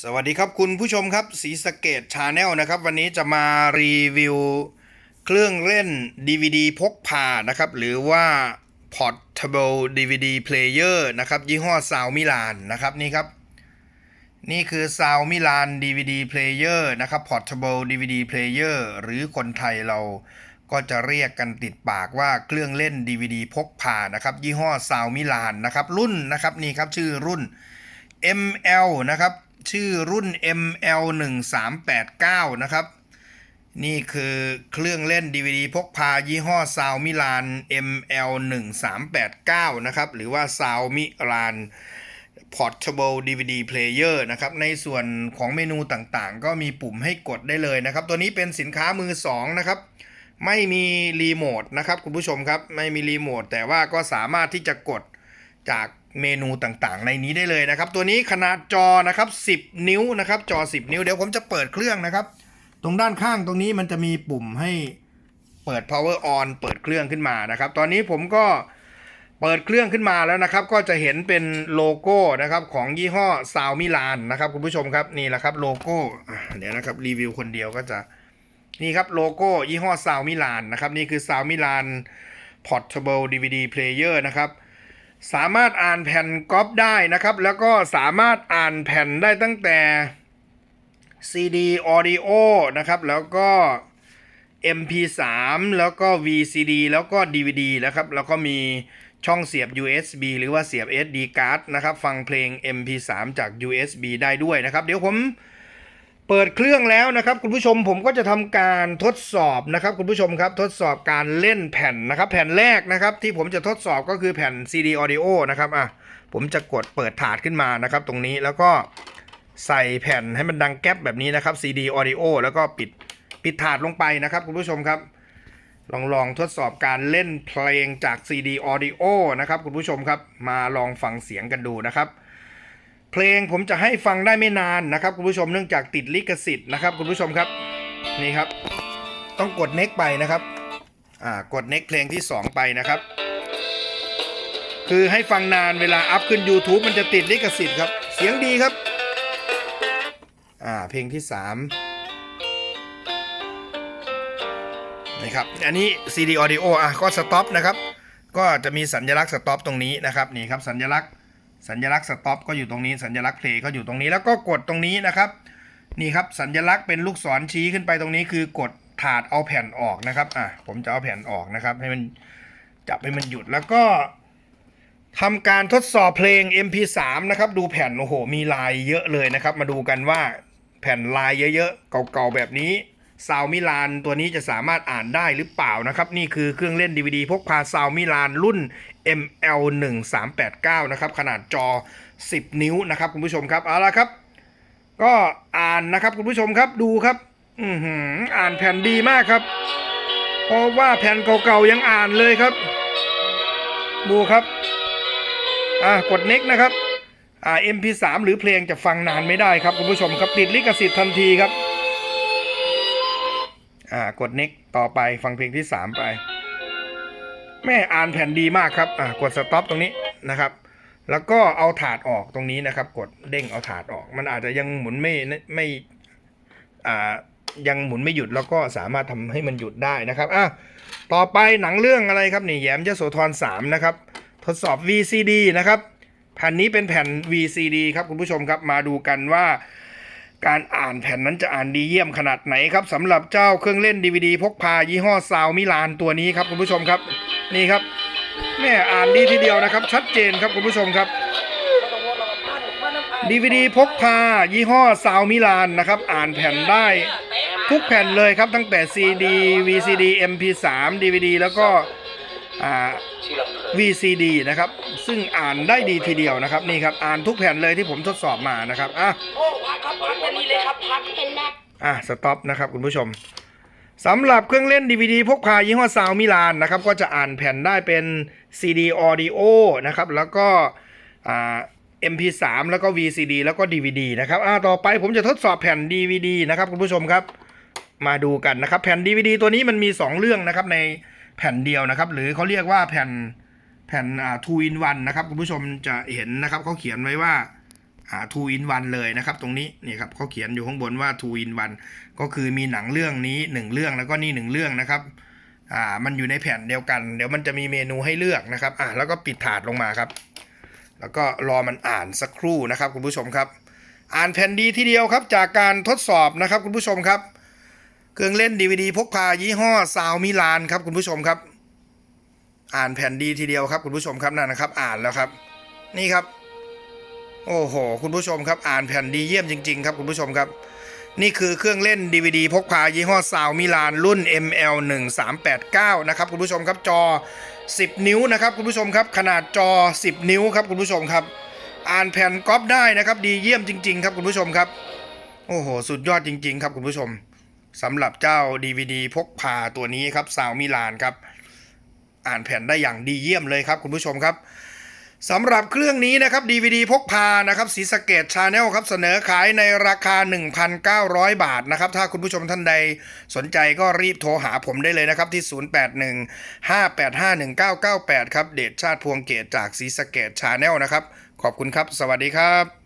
สวัสดีครับคุณผู้ชมครับสีสเกตชาแนลนะครับ วันนี้จะมารีวิวเครื่องเล่น DVD พกพานะครับ หรือว่า Portable DVD Player นะครับ ยี่ห้อซาวมิลานนะครับนี่ครับ นี่คือซาวมิลาน DVD Player นะครับ Portable DVD Player หรือคนไทยเราก็จะเรียกกันติดปากว่าเครื่องเล่น DVD พกพานะครับ ยี่ห้อซาวมิลานนะครับ รุ่นนะครับนี่ครับชื่อรุ่น ML นะครับ ชื่อรุ่น ML 1 3 8 9นะครับ นี่คือเครื่องเล่น DVD พกพายี่ห้อซาวมิลาน ML 1 3 8 9นะครับ หรือว่าซาวมิลาน Portable DVD Player นะครับ ในส่วนของเมนูต่างๆ ก็มีปุ่มให้กดได้เลยนะครับ ตัวนี้เป็นสินค้ามือ 2 นะครับ ไม่มีรีโมทนะครับคุณผู้ชมครับ ไม่มีรีโมทแต่ว่าก็สามารถที่จะกดจาก เมนูต่างๆ ในนี้ได้เลยนะครับ ตัวนี้ขนาดจอนะครับ 10 นิ้วนะครับ จอ 10 นิ้วเดี๋ยวผมจะเปิดเครื่องนะครับ ตรงด้านข้างตรงนี้มันจะมีปุ่มให้เปิด power on เปิดเครื่องขึ้นมานะครับ ตอนนี้ผมก็เปิดเครื่องขึ้นมาแล้วนะครับ ก็จะเห็นเป็นโลโก้นะครับของยี่ห้อซาวมิลานนะครับคุณผู้ชมครับนี่แหละครับโลโก้เดี๋ยวนะครับรีวิวคนเดียวก็จะนี่ครับโลโก้ยี่ห้อซาวมิลานนะครับนี่คือซาวมิลาน Portable DVD Player นะครับ สามารถอ่านแผ่นก๊อปได้นะครับ แล้วก็สามารถอ่านแผ่นได้ตั้งแต่ CD Audio นะครับ แล้วก็ MP3 แล้วก็ VCD แล้วก็ DVD นะครับ แล้วก็มีช่องเสียบ USB หรือว่าเสียบ SD card นะครับ ฟังเพลง MP3 จาก USB ได้ด้วยนะครับ เดี๋ยวผม เปิดเครื่องแล้วนะครับ คุณผู้ชมผมก็จะทำการทดสอบนะครับ คุณผู้ชมครับทดสอบการเล่นแผ่นนะครับ แผ่นแรกนะครับ ที่ผมจะทดสอบก็คือแผ่น CD Audio นะครับอะผมจะกดเปิดถาดขึ้นมานะครับ ตรงนี้แล้วก็ใส่แผ่นให้มันดังแก๊ปแบบนี้นะครับ CD Audio แล้วก็ปิดปิดถาดลงไปนะครับ คุณผู้ชมครับ ลองลองทดสอบการเล่นเพลงจาก CD Audio นะครับ คุณผู้ชมครับ มาลองฟังเสียงกันดูนะครับ เพลงผมจะให้ฟังได้ไม่นานนะครับคุณผู้ชมเนื่องจากติดลิขสิทธิ์นะครับคุณผู้ชมครับนี่ครับ ต้องกดเน็กไปนะครับอ่ากดเน็กเพลงที่ 2 ไปนะครับ คือให้ฟังนานเวลาอัพขึ้น YouTube มันจะติดลิขสิทธิ์ครับ เสียงดีครับอ่าเพลงที่สามนี่ครับ อันนี้ CD Audio อะก็สต็อปนะครับ ก็จะมีสัญลักษณ์สต็อปตรงนี้นะครับนี่ครับสัญลักษณ์ สัญลักษณ์สต็อปก็อยู่ตรงนี้สัญลักษณ์เพลย์ก็อยู่ตรงนี้แล้วก็กดตรงนี้นะครับ นี่ครับสัญลักษณ์เป็นลูกศรชี้ขึ้นไปตรงนี้คือกดถาดเอาแผ่นออกนะครับอะผมจะเอาแผ่นออกนะครับ ให้มันจับให้มันหยุดแล้วก็ทำการทดสอบเพลง MP3 นะครับ ดูแผ่นโอ้โห มีลายเยอะเลยนะครับ มาดูกันว่าแผ่นลายเยอะๆ เก่าๆ แบบนี้ซาวมิลานตัวนี้จะสามารถอ่านได้หรือเปล่านะครับ นี่คือเครื่องเล่น DVD พกพาซาวมิลานรุ่น ML 1 3 8 9นะครับ ขนาดจอ 10 นิ้วนะครับ คุณผู้ชมครับ เอาละครับ ก็อ่านนะครับคุณผู้ชมครับ ดูครับ อือหืออ่านแผ่นดีมากครับ เพราะว่าแผ่นเก่าๆยังอ่านเลยครับ ดูครับ อ่ากดเน็กนะครับอ่า MP3 หรือเพลงจะฟังนานไม่ได้ครับคุณผู้ชมครับติดลิขสิทธิ์ทันทีครับ อ่ากดเน็กต่อไปฟังเพลงที่ 3 ไป แม่อ่านแผ่นดีมากครับอ่ากดสต็อปตรงนี้นะครับ แล้วก็เอาถาดออกตรงนี้นะครับ กดเด้งเอาถาดออก มันอาจจะยังหมุนไม่ไม่อ่ายังหมุนไม่หยุดแล้วก็สามารถทำให้มันหยุดได้นะครับอะต่อไปหนังเรื่องอะไรครับนี่แย้มยโสธร3นะครับทดสอบ VCD นะครับแผ่นนี้เป็นแผ่น VCD ครับคุณผู้ชมครับมาดูกันว่า การอ่านแผ่นนั้นจะอ่านดีเยี่ยมขนาดไหนครับสำหรับเจ้าเครื่องเล่น DVD พกพายี่ห้อซาวมิลานตัวนี้ครับคุณผู้ชมครับ นี่ครับแม่อ่านดีทีเดียวนะครับ ชัดเจนครับคุณผู้ชมครับ DVD พกพา ยี่ห้อซาวมิลานนะครับ อ่านแผ่นได้ ทุกแผ่นเลยครับตั้งแต่ CD VCD MP3 DVD แล้วก็อ่า VCD นะครับ ซึ่งอ่านได้ดีทีเดียวนะครับ นี่ครับ อ่านทุกแผ่นเลยที่ผมทดสอบมานะครับอะโอ้พักครับพักอันนี้เลยครับพักเห็นนะอะสต็อปนะครับคุณผู้ชม สำหรับเครื่องเล่น DVD พกพายี่ห้อซาวมิลานนะครับก็จะอ่านแผ่นได้เป็น CD Audio นะครับแล้วก็อ่า MP3 แล้วก็ VCD แล้วก็ DVD นะครับต่อไปผมจะทดสอบแผ่น DVD นะครับคุณผู้ชมครับ มาดูกันนะครับ แผ่น DVD ตัวนี้มันมี 2 เรื่องนะครับในแผ่นเดียวนะครับ หรือเขาเรียกว่าแผ่นแผ่น two in one นะครับคุณผู้ชมจะเห็นนะครับเขาเขียนไว้ว่า อ่า two in one เลยนะครับ ตรงนี้นี่ครับเขาเขียนอยู่ข้างบนว่า two in one ก็คือมีหนังเรื่องนี้หนึ่งเรื่องแล้วก็นี่หนึ่งเรื่องนะครับอ่ามันอยู่ในแผ่นเดียวกัน เดี๋ยวมันจะมีเมนูให้เลือกนะครับอ่าแล้วก็ปิดถาดลงมาครับ แล้วก็รอมันอ่านสักครู่นะครับคุณผู้ชมครับ อ่านแผ่นดีทีเดียวครับ จากการทดสอบนะครับคุณผู้ชมครับ เครื่องเล่น DVD พกพายี่ห้อซาวมิลานครับคุณผู้ชมครับ อ่านแผ่นดีทีเดียวครับคุณผู้ชมครับนั่นนะครับ อ่านแล้วครับ นี่ครับ โอ้โห คุณผู้ชมครับ อ่านแผ่นดีเยี่ยมจริง ๆ ครับ คุณผู้ชมครับ นี่คือเครื่องเล่น DVD พกพายี่ห้อซาวมิลานรุ่น ML 1 3 8 9นะครับคุณผู้ชมครับจอ 10 นิ้วนะครับคุณผู้ชมครับ ขนาดจอ 10 นิ้วครับคุณผู้ชมครับ อ่านแผ่นก๊อปได้นะครับ ดีเยี่ยมจริง ๆ ครับคุณผู้ชมครับ โอ้โห สุดยอดจริง ๆ ครับคุณผู้ชมสำหรับเจ้า DVD พกพาตัวนี้ครับซาวมิลานครับ อ่านแผ่นได้อย่างดีเยี่ยมเลยครับคุณผู้ชมครับ สำหรับเครื่องนี้นะครับ DVD พกพานะครับสีสเกตชาแนลครับเสนอขายในราคา 1,900 บาทนะครับ ถ้าคุณผู้ชมท่านใดสนใจก็รีบโทรหาผมได้เลยนะครับ ที่ 0815851998 ครับ เดชชาติพวงเกตจากสีสเกตชาแนลนะครับ ขอบคุณครับ สวัสดีครับ